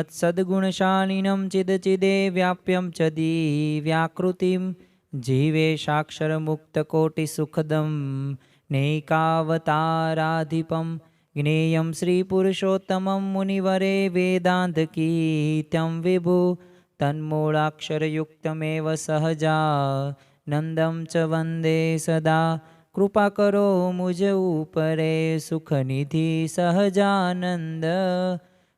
મત્સદ્ગુણશાલિનમ ચિદચિદે વ્યાપ્યમ ચદી વ્યાકૃતિમ જીવે સાક્ષરમુક્તકોટિસુખદમ નૈકાવતારાધિપમ જ્ઞેયમ શ્રીપુરુષોત્તમં મુનિવરે વેદાંતકીત્યં વિભુ તન્મૂળાક્ષરયુક્તમેવ સહજા નંદમ ચ વંદે સદા કૃપા કરો મુજ ઉપરે સુખનિધિ સહજાનંદ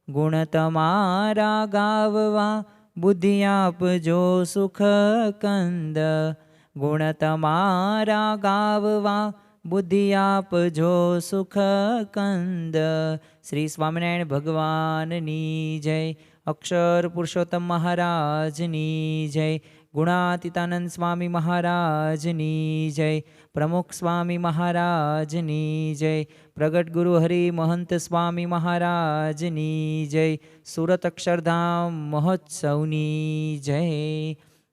ગુણ તમારા ગાવવા, બુદ્ધિ આપજો સુખ કંદ. ગુણ તમારા ગાવવા, બુદ્ધિ આપજો સુખ કંદ. શ્રી સ્વામિનારાયણ ભગવાનની જય, અક્ષર પુરુષોત્તમ મહારાજની જય ગુણાતીતાનંદ સ્વામી મહારાજની જય પ્રમુખ સ્વામી મહારાજની જય પ્રગટ ગુરુ હરિ મહંત સ્વામી મહારાજની જય સુરત અક્ષરધામ મહોત્સવની જય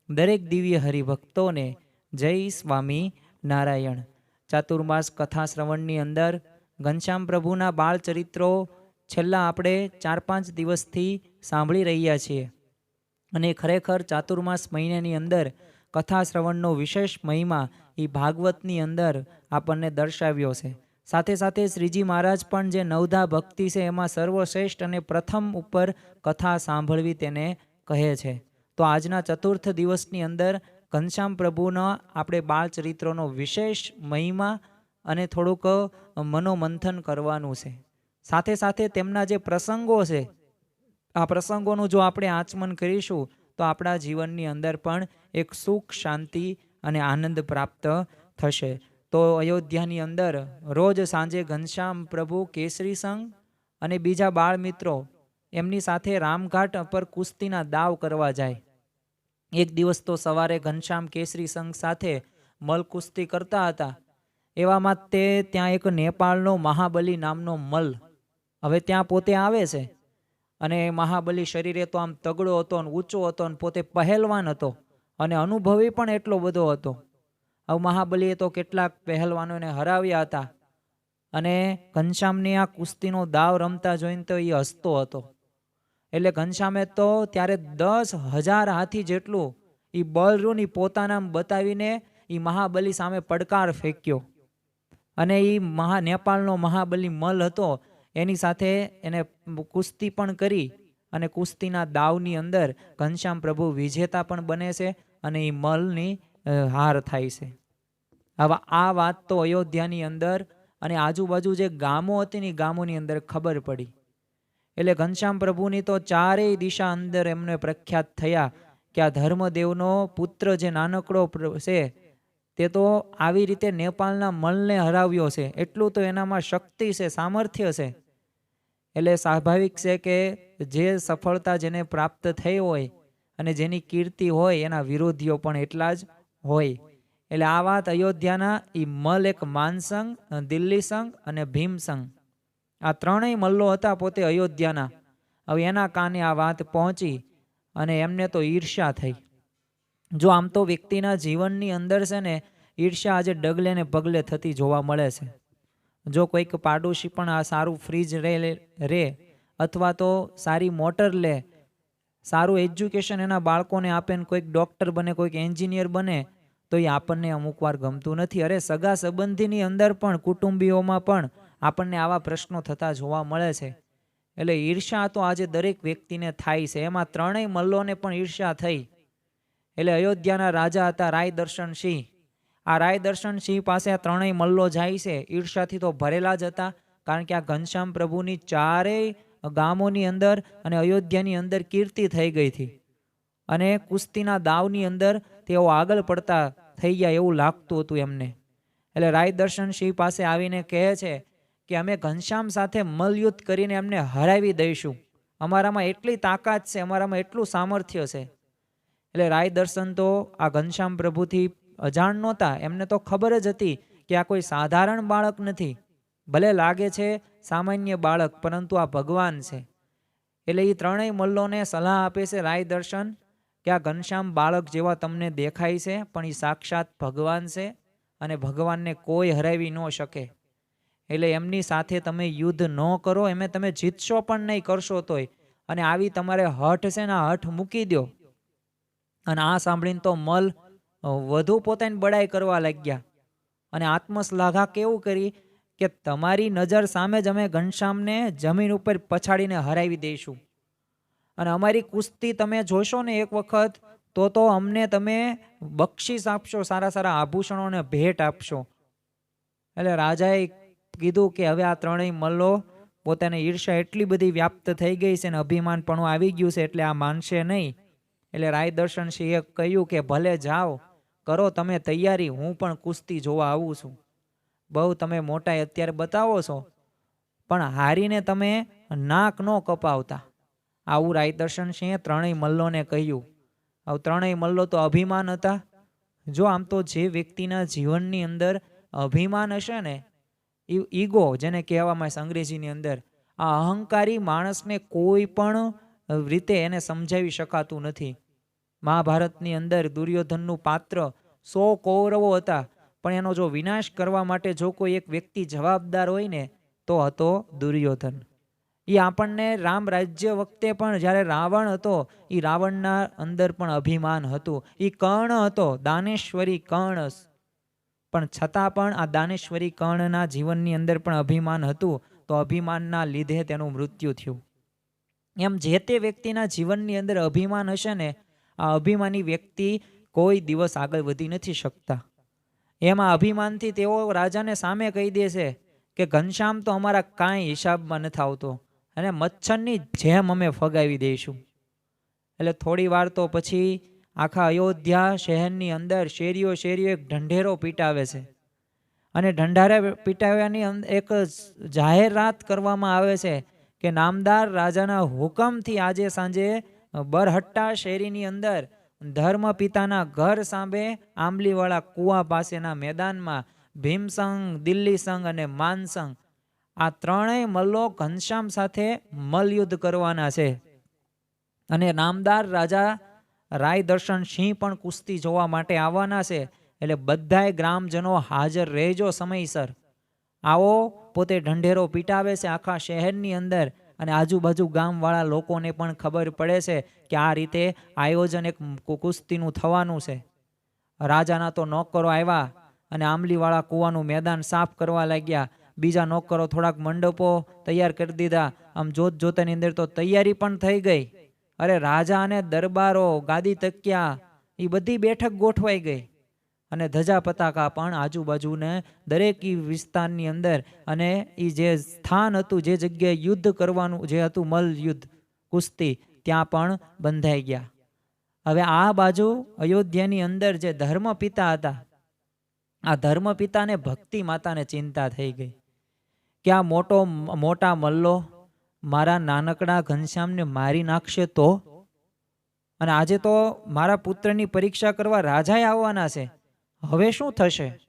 દરેક દિવ્ય હરિભક્તોને જય સ્વામી નારાયણ. ચાતુર્માસ કથા શ્રવણની અંદર ઘનશ્યામ પ્રભુના બાળચરિત્રો છેલ્લા આપણે ચાર પાંચ દિવસથી સાંભળી રહ્યા છીએ. અને ખરેખર ચાતુર્માસ મહિનાની અંદર કથા શ્રવણનો વિશેષ મહિમા એ ભાગવતની અંદર આપણને દર્શાવ્યો છે. સાથે સાથે શ્રીજી મહારાજ પણ જે નવધા ભક્તિ છે એમાં સર્વશ્રેષ્ઠ અને પ્રથમ ઉપર કથા સાંભળવી તેને કહે છે. તો આજના ચતુર્થ દિવસની અંદર ઘનશ્યામ પ્રભુના આપણે બાળ ચરિત્રોનો વિશેષ મહિમા અને થોડુંક મનોમંથન કરવાનું છે. સાથે સાથે તેમના જે પ્રસંગો છે આ પ્રસંગોનું જો આપણે આચમન કરીશું, તો આપણા જીવનની અંદર પણ એક સુખ, શાંતિ અને આનંદ પ્રાપ્ત થશે. તો અયોધ્યાની અંદર રોજ સાંજે ઘનશ્યામ પ્રભુ કેસરી સંઘ અને બીજા બાળ મિત્રો એમની સાથે રામઘાટ પર કુસ્તીના દાવ કરવા જાય. એક દિવસ તો સવારે ઘનશ્યામ કેસરી સંઘ સાથે મલ કુસ્તી કરતા હતા. એવામાં તે ત્યાં એક નેપાળનો મહાબલી નામનો મલ હવે ત્યાં પોતે આવે છે. અને મહાબલી શરીરે તો આમ તગડો હતો અને ઊંચો હતો અને પોતે પહેલવાન હતો અને અનુભવી પણ એટલો બધો હતો. હવે મહાબલીએ તો કેટલાક પહેલવાનોને હરાવ્યા હતા અને ઘનશ્યામની આ કુસ્તીનો દાવ રમતા જોઈને તો એ હસતો હતો. એટલે ઘનશ્યામે તો ત્યારે દસ હજાર હાથી જેટલું એ બળરૂની પોતાના બતાવીને એ મહાબલી સામે પડકાર ફેંક્યો. અને એ મહા નેપાળનો મહાબલી મલ હતો એની સાથે એને કુસ્તી પણ કરી અને કુસ્તીના દાવની અંદર ઘનશ્યામ પ્રભુ વિજેતા પણ બને છે અને એ મલની હાર થાય છે. આવા આ વાત તો અયોધ્યાની અંદર અને આજુબાજુ જે ગામો હતી ને ગામોની અંદર ખબર પડી. એટલે ઘનશ્યામ પ્રભુની તો ચારેય દિશા અંદર એમને પ્રખ્યાત થયા કે આ ધર્મદેવનો પુત્ર જે નાનકડો છે તે તો આવી રીતે નેપાળના મલને હરાવ્યો છે. એટલું તો એનામાં શક્તિ છે, સામર્થ્ય છે. એટલે સ્વાભાવિક છે કે જે સફળતા જેને પ્રાપ્ત થઈ હોય અને જેની કીર્તિ હોય એના વિરોધીઓ પણ એટલા જ હોય. એટલે આ વાત અયોધ્યાના એ મલ એક માનસંઘ દિલ્હી સંઘ અને ભીમસંઘ આ ત્રણેય મલ્લો હતા પોતે અયોધ્યાના. હવે એના કાને આ વાત પહોંચી અને એમને તો ઈર્ષ્યા થઈ. જો આમ તો વ્યક્તિના જીવનની અંદર છે ને, ઈર્ષ્યા આજે ડગલે ને પગલે થતી જોવા મળે છે. જો કોઈક પાડોશી પણ આ સારું ફ્રીજ રે રે અથવા તો સારી મોટર લે, સારું એજ્યુકેશન એના બાળકોને આપે ને કોઈક ડૉક્ટર બને, કોઈક એન્જિનિયર બને, તો એ આપણને અમુક વાર ગમતું નથી. અરે, સગા સંબંધીની અંદર પણ, કુટુંબીઓમાં પણ આપણને આવા પ્રશ્નો થતા જોવા મળે છે. એટલે ઈર્ષા તો આજે દરેક વ્યક્તિને થાય છે. એમાં ત્રણેય મલ્લોને પણ ઈર્ષા થઈ. એટલે અયોધ્યાના રાજા હતા રાય દર્શન સિંહ. આ રાય દર્શન સિંહ પાસે આ ત્રણેય મલ્લો જાય છે. ઈર્ષાથી તો ભરેલા જ હતા. કારણ કે આ ઘનશ્યામ પ્રભુની ચારેય ગામોની અંદર અને અયોધ્યાની અંદર કીર્તિ થઈ ગઈ હતી. અને કુસ્તીના દાવની અંદર તેઓ આગળ પડતા થઈ ગયા એવું લાગતું હતું એમને. એટલે રાય દર્શન સિંહ પાસે આવીને કહે છે કે, અમે ઘનશ્યામ સાથે મલયુદ્ધ કરીને એમને હરાવી દઈશું. અમારામાં એટલી તાકાત છે, અમારામાં એટલું સામર્થ્ય છે. એટલે રાય દર્શન તો આ ઘનશ્યામ પ્રભુથી અજાણ નહોતા. એમને તો ખબર જ હતી કે આ કોઈ સાધારણ બાળક નથી. ભલે લાગે છે સામાન્ય બાળક, પરંતુ આ ભગવાન છે. એટલે એ ત્રણેય મલ્લોને સલાહ આપે છે રાય દર્શન કે આ ઘનશ્યામ બાળક જેવા તમને દેખાય છે, પણ એ સાક્ષાત ભગવાન છે અને ભગવાનને કોઈ હરાવી ન શકે. એટલે એમની સાથે તમે યુદ્ધ ન કરો, એમે તમે જીતશો પણ નહીં, કરશો તોય. અને આવી તમારે હઠ છે ને હઠ મૂકી દો અને આ સાંભળીને તો મલ વધુ પોતાની બડાઈ કરવા લાગ્યા. અને આત્મશ્લાઘા કેવું કરી કે તમારી નજર સામે જ અમે ઘનશ્યામને જમીન ઉપર પછાડીને હરાવી દઈશું. અને અમારી કુસ્તી તમે જોશો ને એક વખત, તો તો અમને તમે બક્ષિસ આપશો, સારા સારા આભૂષણોને ભેટ આપશો. એટલે રાજાએ કીધું કે હવે આ ત્રણેય મલ્લો પોતાની ઈર્ષા એટલી બધી વ્યાપ્ત થઈ ગઈ છે ને અભિમાન પણ આવી ગયું છે એટલે આ માનશે નહીં. એટલે રાય દર્શન સિંહે કહ્યું કે, ભલે જાઓ, કરો તમે તૈયારી, હું પણ કુસ્તી જોવા આવું છું. બહુ તમે મોટા અત્યારે બતાવો છો, પણ હારીને તમે નાક ન કપાવતા. આવું રાય દર્શન સિંહે ત્રણેય મલ્લોને કહ્યું. આવું ત્રણેય મલ્લો તો અભિમાન હતા. જો આમ તો જે વ્યક્તિના જીવનની અંદર અભિમાન હશે ને ઈગો, જેને કહેવામાં આવે અંગ્રેજીની અંદર, આ અહંકારી માણસને કોઈ પણ રીતે એને સમજાવી શકાતું નથી. મહાભારતની અંદર દુર્યોધનનું પાત્ર સો કૌરવો હતા, પણ એનો જો વિનાશ કરવા માટે જો કોઈ એક વ્યક્તિ જવાબદાર હોય ને, તો હતો દુર્યોધન. એ આપણને રામ રાજ્ય વખતે પણ જ્યારે રાવણ હતો એ રાવણના અંદર પણ અભિમાન હતું. એ કર્ણ હતો, દાનેશ્વરી કર્ણ પણ છતાં પણ આ દાનેશ્વરી કર્ણના જીવનની અંદર પણ અભિમાન હતું, તો અભિમાનના લીધે તેનું મૃત્યુ થયું. એમ જે તે વ્યક્તિના જીવનની અંદર અભિમાન હશે ને, આ અભિમાની વ્યક્તિ કોઈ દિવસ આગળ વધી નથી શકતા. એમાં અભિમાનથી તેઓ રાજાને સામે કહી દે છે કે, ઘનશ્યામ, તો અમારા કાંઈ હિસાબમાં નથી આવતો અને મચ્છરની જેમ અમે ફગાવી દઈશું. એટલે થોડી વાર તો પછી આખા અયોધ્યા શહેરની અંદર શેરીઓ શેરીઓ એક ઢંઢેરો પીટાવે છે. અને ઢંઢારા પીટાવ્યાની એક જાહેરાત કરવામાં આવે છે કે નામદાર રાજાના હુકમથી આજે સાંજે બરહટ્ટા શેરીની અંદર ધર્મ પિતાના ઘર સામે આંબલીવાળા કુવા પાસેના મેદાનમાં ભીમસંગ દિલ્હી સંઘ અને માનસંગ આ ત્રણેય મલ્લો ઘનશ્યામ સાથે મલયુદ્ધ કરવાના છે. અને નામદાર રાજા રાય દર્શન સિંહ પણ કુસ્તી જોવા માટે આવવાના છે. એટલે બધાય ગ્રામજનો હાજર રહેજો સમયસર. આવો પોતે ઢંઢેરો પીટાવે છે આખા શહેરની અંદર અને આજુબાજુ ગામવાળા લોકોને પણ ખબર પડે છે કે આ રીતે આયોજન એક કુસ્તીનું થવાનું છે. રાજાના તો નોકરો આવ્યા અને આંબલીવાળા કૂવાનું મેદાન સાફ કરવા લાગ્યા. બીજા નોકરો થોડાક મંડપો તૈયાર કરી દીધા. આમ જોત જોતાની અંદર તો તૈયારી પણ થઈ ગઈ. અરે રાજા અને દરબારો, ગાદી તક્યા એ બધી બેઠક ગોઠવાઈ ગઈ. અને ધજા પતાકા પણ આજુબાજુને દરેક વિસ્તારની અંદર અને એ જે સ્થાન હતું, જે જગ્યાએ યુદ્ધ કરવાનું જે હતું મલ યુદ્ધ, કુસ્તી, ત્યાં પણ બંધાઈ ગયા. હવે આ બાજુ અયોધ્યાની અંદર જે ધર્મ પિતા હતા, આ ધર્મ પિતાને ભક્તિ માતાને ચિંતા થઈ ગઈ. કે આ મોટો મોટા મલ્લો મારા નાનકડા ઘનશ્યામને મારી નાખશે તો? અને આજે તો મારા પુત્રની પરીક્ષા કરવા રાજાએ આવવાના છે. હવે શું થશે?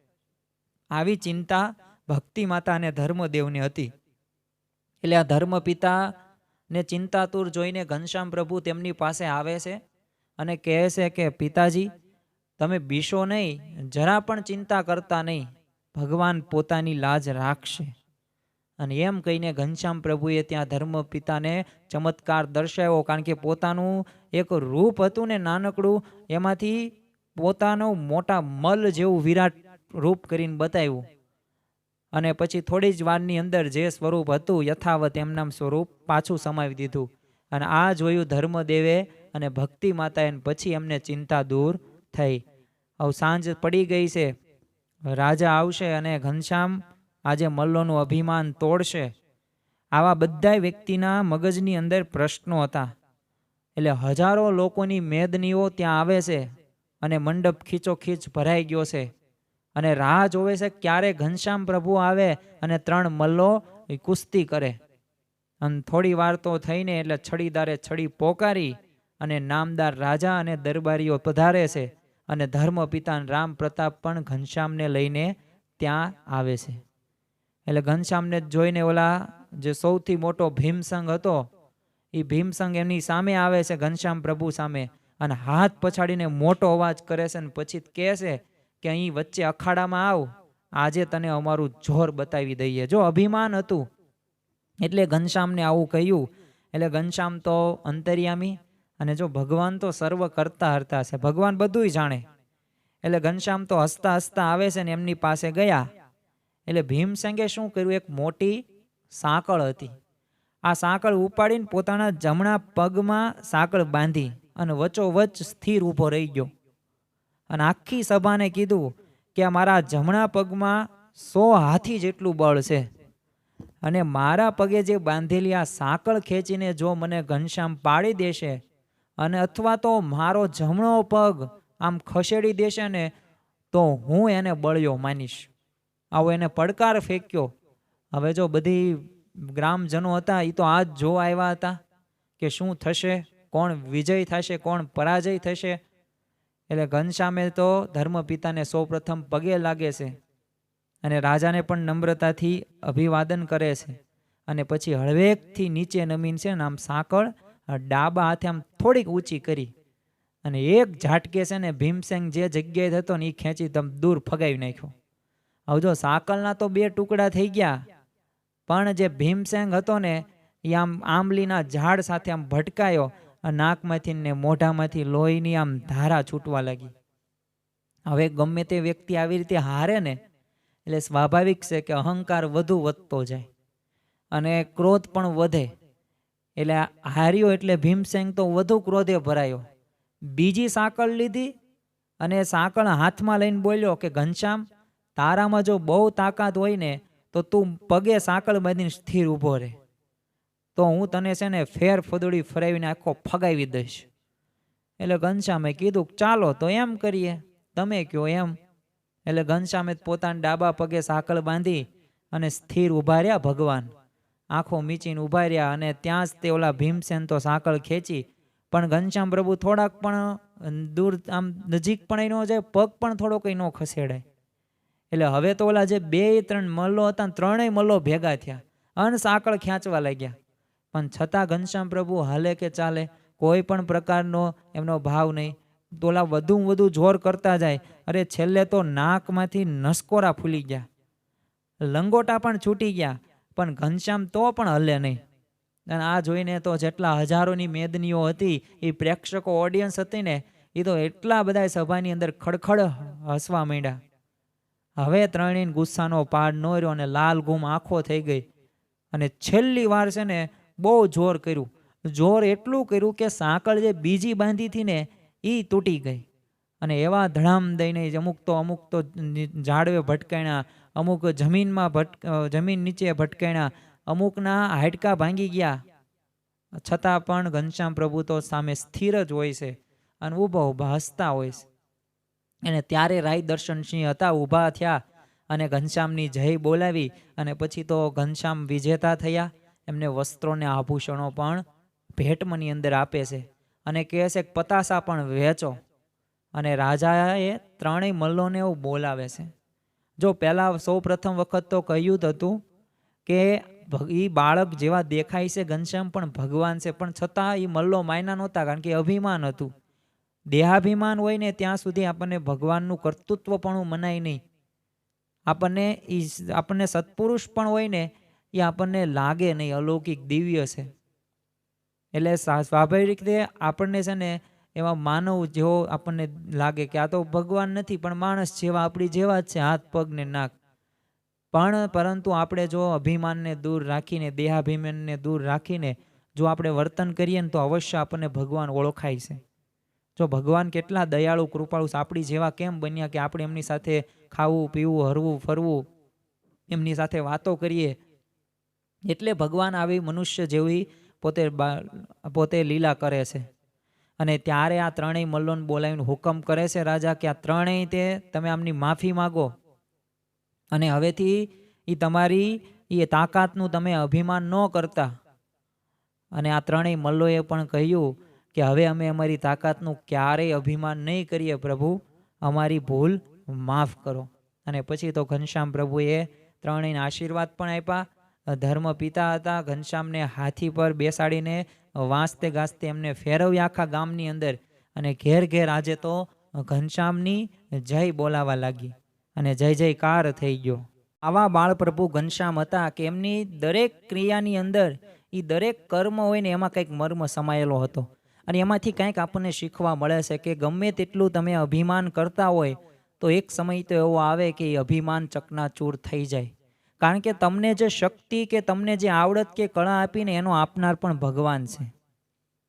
આવી ચિંતા ભક્તિ માતા અને ધર્મદેવને હતી. એટલે આ ધર્મ પિતા ને ચિંતાતુર જોઈને ઘનશ્યામ પ્રભુ તેમની પાસે આવે છે અને કહે છે કે, પિતાજી, તમે બીશો નહીં, જરા પણ ચિંતા કરતા નહીં. ભગવાન પોતાની લાજ રાખશે. અને એમ કહીને ઘનશ્યામ પ્રભુએ ત્યાં ધર્મ પિતાને ચમત્કાર દર્શાવ્યો, કારણ કે પોતાનું એક રૂપ હતું ને નાનકડું, એમાંથી પોતાનું મોટા મલ જેવું વિરાટ રૂપ કરીને બતાવ્યું. અને પછી થોડી જ વારની અંદર જે સ્વરૂપ હતું, યથાવત એમનામ સ્વરૂપ પાછું સમાવી દીધું. અને આ જોયું ધર્મદેવે અને ભક્તિ માતાએ ને પછી એમને ચિંતા દૂર થઈ. હવે સાંજ પડી ગઈ છે. રાજા આવશે અને ઘનશ્યામ આજે મલ્લોનું અભિમાન તોડશે. આવા બધા વ્યક્તિના મગજની અંદર પ્રશ્નો હતા. એટલે હજારો લોકોની મેદનીઓ ત્યાં આવે છે. અને મંડપ ખીચોખીચ ભરાઈ ગયો છે. અને રાહ જોવે છે ક્યારે ઘનશ્યામ પ્રભુ આવે અને ત્રણ મલ્લો કુસ્તી કરે. અને થોડી વાર તો થઈને એટલે છડીદારે છડી પોકારી અને નામદાર રાજા અને દરબારીઓ પધારે છે અને ધર્મ પિતા રામ પ્રતાપ પણ ઘનશ્યામને લઈને ત્યાં આવે છે. એટલે ઘનશ્યામને જોઈને ઓલા જે સૌથી મોટો ભીમસંગ હતો એ ભીમસંગ એમની સામે આવે છે ઘનશ્યામ પ્રભુ સામે. અને હાથ પછાડીને મોટો અવાજ કરે છે અને પછી કહે છે કે અહીં વચ્ચે અખાડામાં આવ. આજે તને અમારું જોર બતાવી દઈએ. જો અભિમાન હતું, એટલે ઘનશ્યામને આવું કહ્યું. એટલે ઘનશ્યામ તો અંતર્યામી અને જો ભગવાન તો સર્વ કરતા હરતા છે. ભગવાન બધુંય જાણે. એટલે ઘનશ્યામ તો હસતા હસતા આવે છે ને એમની પાસે ગયા. એટલે ભીમસેંગે શું કર્યું? એક મોટી સાંકળ હતી. આ સાંકળ ઉપાડીને પોતાના જમણા પગમાં સાંકળ બાંધી. અને વચોવચ સ્થિર ઊભો રહી ગયો. અને આખી સભાને કીધું કે મારા જમણા પગમાં સો હાથી જેટલું બળ છે. અને મારા પગે જે બાંધેલી આ સાંકળ ખેંચીને જો મને ઘનશ્યામ પાડી દેશે અને અથવા તો મારો જમણો પગ આમ ખસેડી દેશે ને, તો હું એને બળ્યો માનીશ. આવો એને પડકાર ફેંક્યો. હવે જો બધી ગ્રામજનો હતા એ તો આ જ જોવા આવ્યા હતા કે શું થશે? કોણ વિજય થશે, કોણ પરાજય થશે? એટલે ઘનશ્યામે તો ધર્મપિતાને સૌપ્રથમ પગે લાગે છે અને રાજાને પણ નમ્રતાથી અભિવાદન કરે છે. અને પછી હળવેકથી નીચે નમીન છે ને આમ સાંકળ ડાબા હાથે આમ થોડીક ઊંચી કરી. અને એક ઝાટકે છે ને ભીમસેંગ જે જગ્યાએ હતો ને એ ખેંચી તમ દૂર ફગાવી નાખ્યો. હવે જો સાંકળના તો બે ટુકડા થઈ ગયા, પણ જે ભીમસેંગ હતો ને એ આમ આંબલીના ઝાડ સાથે આમ ભટકાયો નાકમાંથી ને મોઢામાંથી લોહીની આમ ધારા છૂટવા લાગી. હવે ગમે તે વ્યક્તિ આવી રીતે હારે ને, એટલે સ્વાભાવિક છે કે અહંકાર વધુ વધતો જાય અને ક્રોધ પણ વધે. એટલે હાર્યો એટલે ભીમસેંગ તો વધુ ક્રોધે ભરાયો. બીજી સાંકળ લીધી અને સાંકળ હાથમાં લઈને બોલ્યો કે, ઘનશ્યામ, તારામાં જો બહુ તાકાત હોય ને, તો તું પગે સાંકળ બાંધીને સ્થિર ઊભો રહે. તો હું તને છે ને ફેર ફદડી ફરાવીને આખો ફગાવી દઈશ. એટલે ઘનશ્યામે કીધું, ચાલો તો એમ કરીએ. તમે કહો એમ? એટલે ઘનશ્યામે પોતાના ડાબા પગે સાંકળ બાંધી અને સ્થિર ઊભા રહ્યા ભગવાન. આંખો મીચીને ઊભા રહ્યા અને ત્યાં જ તે ઓલા ભીમસેન તો સાંકળ ખેંચી. પણ ઘનશ્યામ પ્રભુ થોડાક પણ દૂર, આમ નજીક પણ ન જાય, પગ પણ થોડો કંઈ ન ખસેડાય એટલે હવે તો ઓલા જે બે ત્રણ મલ્લો હતા ત્રણેય મલ્લો ભેગા થયા અન સાંકળ ખેંચવા લાગ્યા. પણ છતાં ઘનશ્યામ પ્રભુ હાલે કે ચાલે, કોઈ પણ પ્રકારનો એમનો ભાવ નહીં. તોલા વધુ વધુ જોર કરતા જાય. અરે છેલ્લે તો નાકમાંથી નસકોરા ફૂલી ગયા. લંગોટા પણ છૂટી ગયા, પણ ઘનશ્યામ તો પણ હલે નહીં. અને આ જોઈને તો જેટલા હજારોની મેદનીઓ હતી, એ પ્રેક્ષકો ઓડિયન્સ હતી ને, એ તો એટલા બધા સભાની અંદર ખડખડ હસવા માંડ્યા. હવે ત્રણેય ગુસ્સાનો પાડ ન રહ્યો અને લાલ ગુમ આંખો થઈ ગઈ. અને છેલ્લી વાર છે ને બહુ જોર કર્યું. જોર એટલું કર્યું કે સાંકળ જે બીજી બાંધી હતી ને એ તૂટી ગઈ. અને એવા ધડામ દઈને અમુક તો અમુક તો ઝાડવે ભટકાણ્યા અમુક જમીનમાં ભટક જમીન નીચે ભટકાણ્યા અમુકના હાડકા ભાંગી ગયા. છતાં પણ ઘનશ્યામ પ્રભુ તો સામે સ્થિર જ હોય છે અને ઊભા ઊભા હસતા હોય છે. અને ત્યારે રાય દર્શનસિંહ હતા, ઊભા થયા અને ઘનશ્યામની જય બોલાવી અને પછી તો ઘનશ્યામ વિજેતા થયા. એમને વસ્ત્રોને આભૂષણો પણ ભેટમની અંદર આપે છે અને કહે છે કે પતાસા પણ વેચો. અને રાજાએ ત્રણેય મલ્લોને એવું બોલાવે છે. જો પહેલાં સૌ પ્રથમ વખત તો કહ્યું જ હતું કે એ બાળક જેવા દેખાય છે ઘનશ્યામ પણ ભગવાન છે, પણ છતાં એ મલ્લો માયના નહોતા કારણ કે અભિમાન હતું. દેહાભિમાન હોય ને ત્યાં સુધી આપણને ભગવાનનું કર્તૃત્વ પણ મનાય નહીં. આપણને એ આપણને સત્પુરુષ પણ હોય ને એ આપણને લાગે નહીં, અલૌકિક દિવ્ય છે. એટલે સ્વાભાવિક રીતે આપણને છે ને એવા માનવ જેવો આપણને લાગે કે આ તો ભગવાન નથી, પણ માણસ જેવા, આપણી જેવા જ છે, હાથ, પગ ને નાક. પણ પરંતુ આપણે જો અભિમાનને દૂર રાખીને, દેહાભિમાનને દૂર રાખીને જો આપણે વર્તન કરીએ ને તો અવશ્ય આપણને ભગવાન ઓળખાય છે. જો ભગવાન કેટલા દયાળુ, કૃપાળુ આપણી જેવા કેમ બન્યા કે આપણે એમની સાથે ખાવું, પીવું, હરવું, ફરવું, એમની સાથે વાતો કરીએ એટલે ભગવાન આવી મનુષ્ય જેવી પોતે પોતે લીલા કરે છે. અને ત્યારે આ ત્રણેય મલ્લોને બોલાવીને હુકમ કરે છે, રાજા, કે આ ત્રણેય તે તમે આમની માફી માગો. અને હવેથી એ તમારી એ તાકાતનું તમે અભિમાન ન કરતા. અને આ ત્રણેય મલ્લોએ પણ કહ્યું કે, હવે અમે અમારી તાકાતનું ક્યારેય અભિમાન નહીં કરીએ પ્રભુ. અમારી ભૂલ માફ કરો. અને પછી તો ઘનશ્યામ પ્રભુએ ત્રણેયના આશીર્વાદ પણ આપ્યા. ધર્મ પિતા હતા, ઘનશ્યામને હાથી પર બેસાડીને વાંચતે ગાજતે એમને ફેરવ્યા આખા ગામની અંદર અને ઘેર ઘેર આજે તો ઘનશ્યામની જય બોલાવા લાગી અને જય જયકાર થઈ ગયો. આવા બાળપ્રભુ ઘનશ્યામ હતા કે એમની દરેક ક્રિયાની અંદર એ દરેક કર્મ હોય ને એમાં કંઈક મર્મ સમાયેલો હતો. અને એમાંથી કંઈક આપણને શીખવા મળે છે કે ગમે તેટલું તમે અભિમાન કરતા હોય, તો એક સમય તો એવો આવે કે એ અભિમાન ચકનાચૂર થઈ જાય. કારણ કે તમને જે શક્તિ કે તમને જે આવડત કે કળા આપીને એનો આપનાર પણ ભગવાન છે.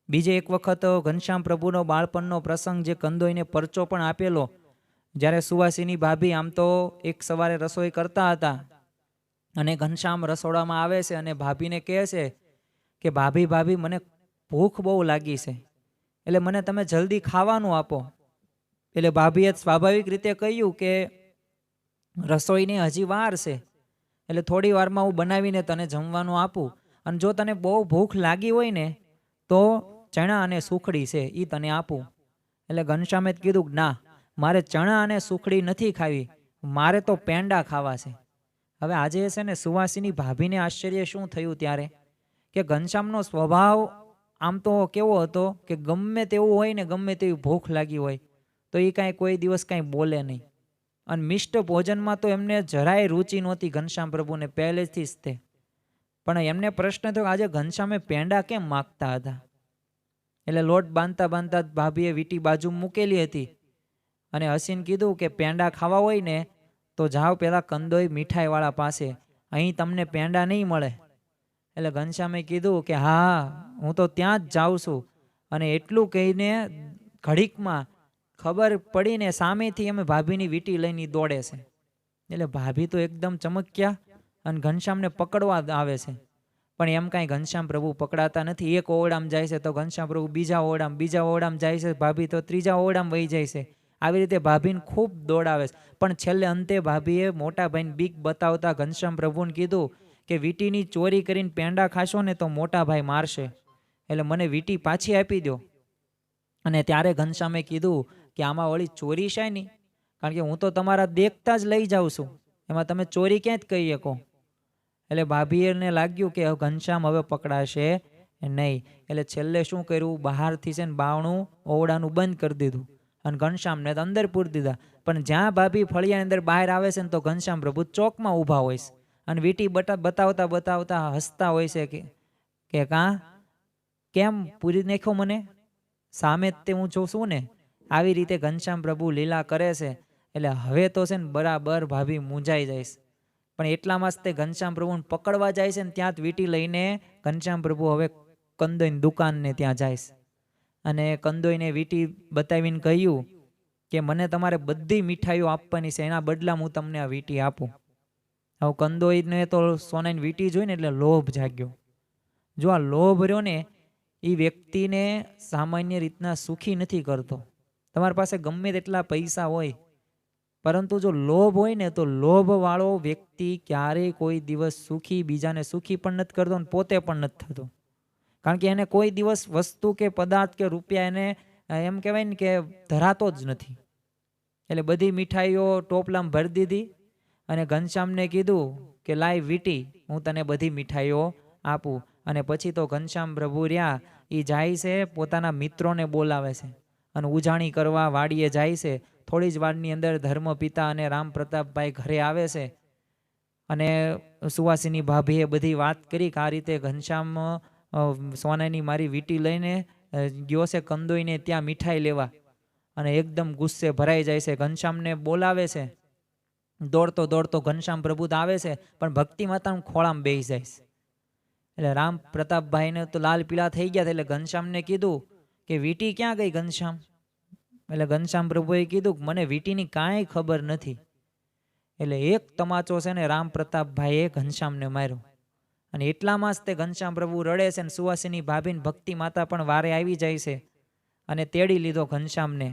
બીજે એક વખત ઘનશ્યામ પ્રભુનો બાળપણનો પ્રસંગ જે કંદોઈને પરચો પણ આપેલો, જ્યારે સુવાસીની ભાભી આમ તો એક સવારે રસોઈ કરતા હતા અને ઘનશ્યામ રસોડામાં આવે છે અને ભાભીને કહે છે કે, ભાભી ભાભી, મને ભૂખ બહુ લાગી છે. એટલે મને તમે જલ્દી ખાવાનું આપો. એટલે ભાભીએ સ્વાભાવિક રીતે કહ્યું કે, રસોઈની હજી વાર છે. એટલે થોડી વારમાં હું બનાવીને તને જમવાનું આપું. અને જો તને બહુ ભૂખ લાગી હોય ને, તો ચણા અને સુખડી છે એ તને આપું. એટલે ઘનશ્યામે કીધું કે ના, મારે ચણા અને સુખડી નથી ખાવી. મારે તો પેંડા ખાવા છે. હવે આજે છે ને સુવાસીની ભાભીને આશ્ચર્ય શું થયું ત્યારે? કે ઘનશ્યામનો સ્વભાવ આમ તો કેવો હતો કે ગમે તેવું હોય ને ગમે તેવી ભૂખ લાગી હોય, તો એ કાંઈ કોઈ દિવસ કાંઈ બોલે નહીં. અને મિષ્ટ ભોજનમાં તો એમને જરાય રુચિ નહોતી ઘનશ્યામ પ્રભુને પહેલેથી જ તે. પણ એમને પ્રશ્ન થયો આજે ઘનશ્યામે પેંડા કેમ માગતા હતા? એટલે લોટ બાંધતા બાંધતા ભાભીએ વીટી બાજુ મૂકેલી હતી અને હસીન કીધું કે પેંડા ખાવા હોય ને તો જાઓ પેલા કંદોઈ મીઠાઈવાળા પાસે. અહીં તમને પેંડા નહીં મળે. એટલે ઘનશ્યામે કીધું કે હા, હું તો ત્યાં જ જાઉં છું. અને એટલું કહીને ઘડીકમાં ખબર પડીને સામેથી અમે ભાભીની વીટી લઈને દોડે છે. એટલે ભાભી તો એકદમ ચમક્યા અને ઘનશ્યામને પકડવા આવે છે. પણ એમ કાંઈ ઘનશ્યામ પ્રભુ પકડાતા નથી. એક ઓરડામાં જાય છે તો ઘનશ્યામ પ્રભુ બીજા ઓરડામાં બીજા ઓરડામાં જાય છે. ભાભી તો ત્રીજા ઓરડામાં વહી જાય છે. આવી રીતે ભાભીને ખૂબ દોડાવે છે. પણ છેલ્લે અંતે ભાભીએ મોટા ભાઈને બીક બતાવતા ઘનશ્યામ પ્રભુને કીધું કે વીટીની ચોરી કરીને પેંડા ખાશો ને તો મોટા ભાઈ મારશે. એટલે મને વીટી પાછી આપી દો અને ત્યારે ઘનશ્યામે કીધું કે આમાં વળી ચોરી છે નહીં? કારણ કે હું તો તમારા દેખતા જ લઈ જાઉં છું. એમાં તમે ચોરી ક્યાં જ કહી શકો? એટલે ભાભીને લાગ્યું કે ઘનશ્યામ હવે પકડાશે નહીં. એટલે છેલ્લે શું કર્યું? બહારથી છે ને બાવણું ઓવડાનું બંધ કરી દીધું. અને ઘનશ્યામને તો અંદર પૂરી દીધા. પણ જ્યાં ભાભી ફળિયાની અંદર બહાર આવે છે ને તો ઘનશ્યામ પ્રભુ ચોકમાં ઊભા હોય છે. અને વીટી બટા, બતાવતા બતાવતા હસતા હોય છે કે કે કાં? કેમ? પૂરી નાખ્યો મને? સામે તે હું જોઉં છું ને? આવી રીતે ઘનશ્યામ પ્રભુ લીલા કરે છે, એટલે હવે તો છે ને બરાબર ભાભી મૂંઝાઈ જઈશ. પણ એટલામાં જ ઘનશ્યામ પ્રભુને પકડવા જાય છે ને ત્યાં જ વીટી લઈને ઘનશ્યામ પ્રભુ હવે કંદોઈની દુકાનને ત્યાં જાય અને કંદોઈને વીટી બતાવીને કહ્યું કે મને તમારે બધી મીઠાઈઓ આપવાની છે, એના બદલામાં હું તમને આ વીટી આપું. હવે કંદોઈને તો સોનાની વીટી જોઈને એટલે લોભ જાગ્યો. જો આ લોભ રહ્યો ને એ વ્યક્તિને સામાન્ય રીતના સુખી નથી કરતો. તમારી પાસે ગમે તેટલા પૈસા હોય, પરંતુ જો લોભ હોય ને, તો લોભવાળો વ્યક્તિ ક્યારેય કોઈ દિવસ સુખી, બીજાને સુખી પણ નથી કરતો અને પોતે પણ નથી થતો. કારણ કે એને કોઈ દિવસ વસ્તુ કે પદાર્થ કે રૂપિયા એને એમ કહેવાય ને કે ધરાતો જ નથી. એટલે બધી મીઠાઈઓ ટોપલામાં ભરી દીધી અને ઘનશ્યામને કીધું કે, લાય વીટી, હું તને બધી મીઠાઈઓ આપું. અને પછી તો ઘનશ્યામ પ્રભુ રહ્યા એ જાય છે, પોતાના મિત્રોને બોલાવે છે. અને ઉજાણી કરવા વાડીએ જાય છે. થોડી જ વારની અંદર ધર્મપિતા અને રામ પ્રતાપભાઈ ઘરે આવે છે. અને સુવાસીની ભાભીએ બધી વાત કરી કે આ રીતે ઘનશ્યામ સોનાની મારી વીટી લઈને ગયો છે કંદોઈને ત્યાં મીઠાઈ લેવા. અને એકદમ ગુસ્સે ભરાઈ જાય છે. ઘનશ્યામને બોલાવે છે. દોડતો દોડતો ઘનશ્યામ પ્રભુ તો આવે છે, પણ ભક્તિ માતાનું ખોળામાં બેસી જાય છે. એટલે રામ પ્રતાપભાઈને તો લાલ પીળા થઈ ગયા એટલે ઘનશ્યામને કીધું કે વીટી ક્યાં ગઈ ઘનશ્યામ? એટલે ઘનશ્યામ પ્રભુએ કીધું મને વીટીની કાંઈ ખબર નથી. એટલે એક તમાચો છે ને રામ પ્રતાપભાઈએ ઘનશ્યામને માર્યો. અને એટલામાં જ તે ઘનશ્યામ પ્રભુ રડે છે ને સુવાસીની ભાભીન ભક્તિ માતા પણ વારે આવી જાય છે અને તેડી લીધો ઘનશ્યામને.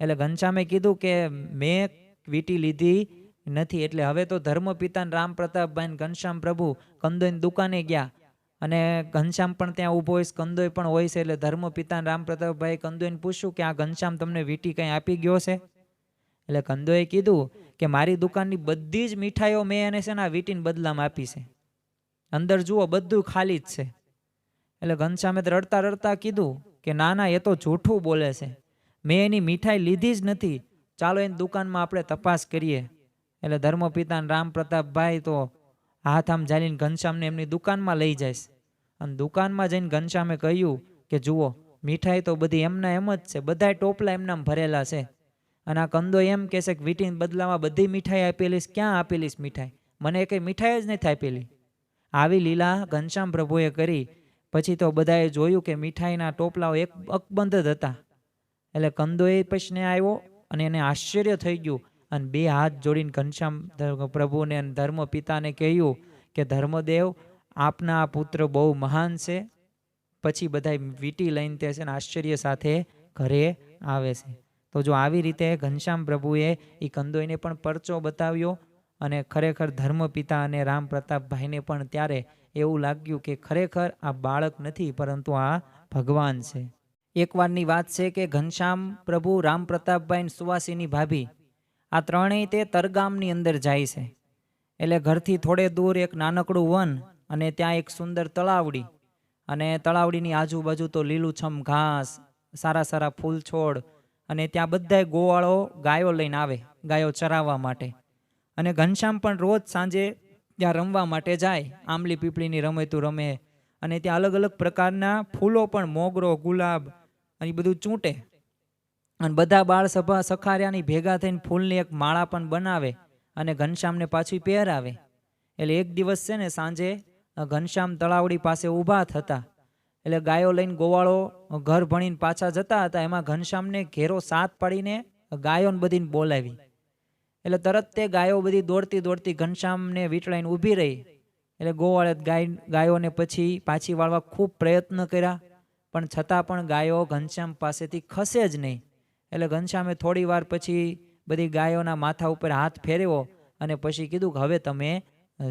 એટલે ઘનશ્યામે કીધું કે મેં વીટી લીધી નથી, એટલે હવે તો ધર્મપિતા ને રામ પ્રતાપભાઈ ઘનશ્યામ પ્રભુ કંદોઈની દુકાને ગયા. અને ઘનશ્યામ પણ ત્યાં ઊભો હોય છે, કંદોઈ પણ હોય છે એટલે ધર્મ પિતા રામ પ્રતાપભાઈ પૂછ્યું કે આ ઘનશ્યામ તમને વીટી કંઈ આપી ગયો છે? એટલે કંદોએ કીધું કે મારી દુકાનની બધી જ મીઠાઈઓ મેં એને છે ને આ વીટીને બદલામાં આપી છે. અંદર જુઓ બધું ખાલી જ છે. એટલે ઘનશ્યામે રડતા રડતા કીધું કે ના ના એ તો જૂઠું બોલે છે. મેં એની મીઠાઈ લીધી જ નથી. ચાલો એની દુકાનમાં આપણે તપાસ કરીએ. એટલે ધર્મપિતા રામ પ્રતાપભાઈ તો હાથ આમ ઝાલીને ઘનશ્યામને એમની દુકાનમાં લઈ જઈશ. અને દુકાનમાં જઈને ઘનશ્યામે કહ્યું કે, જુઓ, મીઠાઈ તો બધી એમના એમ જ છે, બધાય ટોપલા એમનામ ભરેલા છે. અને આ કંદો એમ કહેશે કે, વીટીને બદલામાં બધી મીઠાઈ આપેલીશ, ક્યાં આપેલીશ મીઠાઈ? મને કંઈ મીઠાઈ જ નથી આપેલી. આવી લીલા ઘનશ્યામ પ્રભુએ કરી. પછી તો બધાએ જોયું કે મીઠાઈના ટોપલાઓ એક અકબંધ જ હતા. એટલે કંદોએ પછીને આવ્યો અને એને આશ્ચર્ય થઈ ગયું. અને બે હાથ જોડીને ઘનશ્યામ પ્રભુને અને ધર્મ પિતાને કહ્યું કે, ધર્મદેવ, આપના આ પુત્ર બહુ મહાન છે. પછી બધા વીટી લઈને તે છે ને આશ્ચર્ય સાથે ઘરે આવે છે. તો જો આવી રીતે ઘનશ્યામ પ્રભુએ એ કંદોઈને પણ પરચો બતાવ્યો અને ખરેખર ધર્મ પિતા અને રામ પ્રતાપભાઈને પણ ત્યારે એવું લાગ્યું કે, ખરેખર આ બાળક નથી, પરંતુ આ ભગવાન છે. એકવારની વાત છે કે, ઘનશ્યામ પ્રભુ રામ પ્રતાપભાઈ સુવાસીની ભાભી આ ત્રણેય તે તરગામની અંદર જાય છે. એટલે ઘરથી થોડે દૂર એક નાનકડું વન અને ત્યાં એક સુંદર તળાવડી અને તળાવડીની આજુબાજુ તો લીલુંછમ ઘાસ, સારા સારા ફૂલ છોડ અને ત્યાં બધાય ગોવાળો ગાયો લઈને આવે, ગાયો ચરાવવા માટે. અને ઘનશ્યામ પણ રોજ સાંજે ત્યાં રમવા માટે જાય, આંબલી પીપળીની રમતું રમે. અને ત્યાં અલગ અલગ પ્રકારના ફૂલો પણ, મોગરો, ગુલાબ અને બધું ચૂંટે. અને બધા બાળ સભા સખાર્યાની ભેગા થઈને ફૂલની એક માળા પણ બનાવે અને ઘનશ્યામને પાછી પહેરાવે. એટલે એક દિવસ છે ને સાંજે ઘનશ્યામ તળાવડી પાસે ઊભા થતા. એટલે ગાયો લઈને ગોવાળો ઘર ભણીને પાછા જતા હતા. એમાં ઘનશ્યામને ઘેરો સાત પાડીને ગાયોને બધીને બોલાવી. એટલે તરત તે ગાયો બધી દોડતી દોડતી ઘનશ્યામને વીંટળાઈને ઊભી રહી. એટલે ગોવાળે ગાય, ગાયોને પછી પાછી વાળવા ખૂબ પ્રયત્ન કર્યા. પણ છતાં પણ ગાયો ઘનશ્યામ પાસેથી ખસે જ નહીં. એટલે ઘનશ્યામે થોડી વાર પછી બધી ગાયોના માથા ઉપર હાથ ફેરવ્યો અને પછી કીધું કે હવે તમે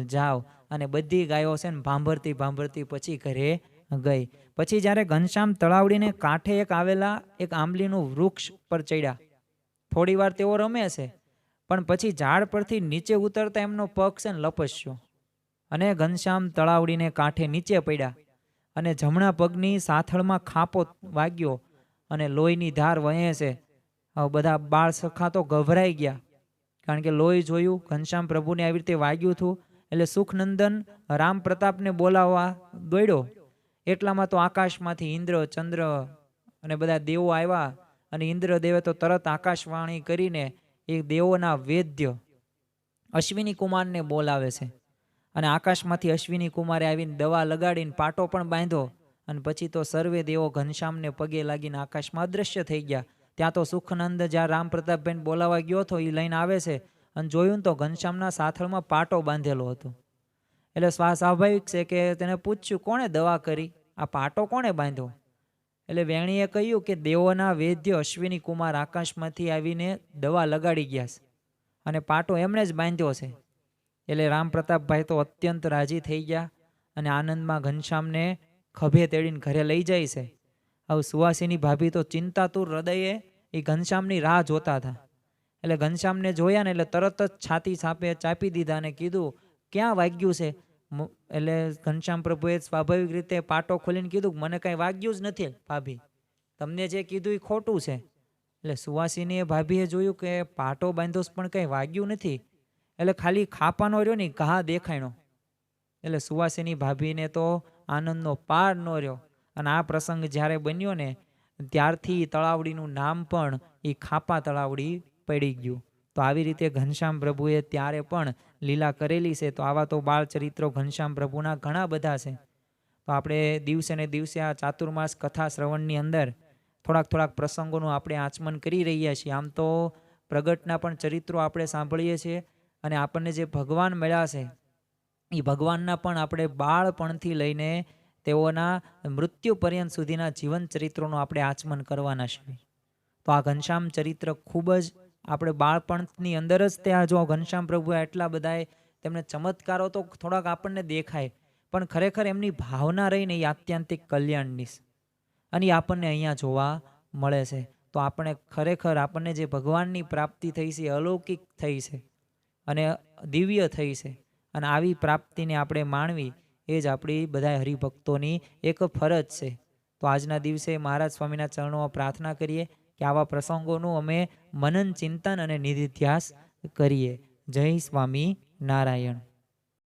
જાઓ. અને બધી ગાયો છે ને ભાંભરતી ભાંભરતી પછી ઘરે ગઈ. પછી જ્યારે ઘનશ્યામ તળાવડીને કાંઠે એક આવેલા એક આંબલીનું વૃક્ષ પર ચડ્યા. થોડી વાર તેઓ રમે છે, પણ પછી ઝાડ પરથી નીચે ઉતરતા એમનો પગ છે ને લપસ્યો. અને ઘનશ્યામ તળાવડીને કાંઠે નીચે પડ્યા અને જમણા પગની સાથળમાં ખાપો વાગ્યો અને લોહીની ધાર વહે છે. બધા બાળ સખા તો ગભરાઈ ગયા. કારણ કે લોહી જોયું, ઘનશ્યામ પ્રભુને આવી રીતે વાગ્યું હતું. એટલે સુખનંદન રામ પ્રતાપને બોલાવવા દોડ્યો. એટલામાં તો આકાશમાંથી ઇન્દ્ર, ચંદ્ર અને બધા દેવો આવ્યા અને ઇન્દ્રદેવે તો તરત આકાશવાણી કરીને એ દેવોના વેદ્ય અશ્વિની કુમારને બોલાવે છે. અને આકાશમાંથી અશ્વિની કુમારે આવીને દવા લગાડીને પાટો પણ બાંધ્યો અને પછી તો સર્વે દેવો ઘનશ્યામને પગે લાગીને આકાશમાં અદૃશ્ય થઈ ગયા. ત્યાં તો સુખનંદ જ્યાં રામ પ્રતાપભાઈને બોલાવા ગયો હતો એ લઈને આવે છે અને જોયું તો ઘનશ્યામના સાથળમાં પાટો બાંધેલો હતો. એટલે સ્વા, સ્વાભાવિક છે કે તેને પૂછ્યું, કોણે દવા કરી? આ પાટો કોણે બાંધ્યો? એટલે વેણીએ કહ્યું કે દેવોના વૈદ્ય અશ્વિની કુમાર આકાશમાંથી આવીને દવા લગાડી ગયા છે અને પાટો એમણે જ બાંધ્યો છે. એટલે રામ પ્રતાપભાઈ તો અત્યંત રાજી થઈ ગયા અને આનંદમાં ઘનશ્યામને ખભે તેડીને ઘરે લઈ જાય છે. હવે સુવાસીની ભાભી તો ચિંતાતુર હૃદયે એ ઘનશ્યામની રાહ જોતા હતા. એટલે ઘનશ્યામને જોયા ને એટલે તરત જ છાતી છાપે ચાપી દીધા ને કીધું, ક્યાં વાગ્યું છે? એટલે ઘનશ્યામ પ્રભુએ સ્વાભાવિક રીતે પાટો ખોલીને કીધું, મને કાંઈ વાગ્યું જ નથી, ભાભી. તમને જે કીધું એ ખોટું છે. એટલે સુવાસીનીએ ભાભીએ જોયું કે પાટો બાંધ્યો પણ કંઈ વાગ્યું નથી. એટલે ખાલી ખાપાનો રહ્યો ને ઘા દેખાયણો. એટલે સુવાસીની ભાભીને તો આનંદનો પાર ન રહ્યો. અને આ પ્રસંગ જ્યારે બન્યો ને ત્યારથી તળાવડીનું નામ પણ એ ખાપા તળાવડી પડી ગયું. તો આવી રીતે ઘનશ્યામ પ્રભુએ ત્યારે પણ લીલા કરેલી છે. તો આવા તો બાળ ચરિત્રો ઘનશ્યામ પ્રભુના ઘણા બધા છે. તો આપણે દિવસે ને દિવસે આ ચાતુર્માસ કથા શ્રવણની અંદર થોડાક થોડાક પ્રસંગોનું આપણે આચમન કરી રહ્યા છીએ. આમ તો પ્રગટના પણ ચરિત્રો આપણે સાંભળીએ છીએ અને આપણને જે ભગવાન મળ્યા છે, એ ભગવાનના પણ આપણે બાળપણથી લઈને તેઓના મૃત્યુ પર્યંત સુધીના જીવન ચરિત્રોનું આપણે આચમન કરવાના છીએ. તો આ ઘનશ્યામ ચરિત્ર ખૂબ જ આપણે બાળપણની અંદર જ ત્યાં જો ઘનશ્યામ પ્રભુએ એટલા બધાએ તેમને ચમત્કારો તો થોડાક આપણને દેખાય, પણ ખરેખર એમની ભાવના રહીને એ આત્યંતિક કલ્યાણની અને એ આપણને અહીંયા જોવા મળે છે. તો આપણે ખરેખર આપણને જે ભગવાનની પ્રાપ્તિ થઈ છે અલૌકિક થઈ છે અને દિવ્ય થઈ છે. અને આવી પ્રાપ્તિને આપણે માણવી એ જ આપણી બધા હરિભક્તોની એક ફરજ છે. તો આજના દિવસે મહારાજ સ્વામીના ચરણોમાં પ્રાર્થના કરીએ કે આવા પ્રસંગોનું અમે મનન ચિંતન અને નિધિધ્યાસ કરીએ. જય સ્વામી નારાયણ.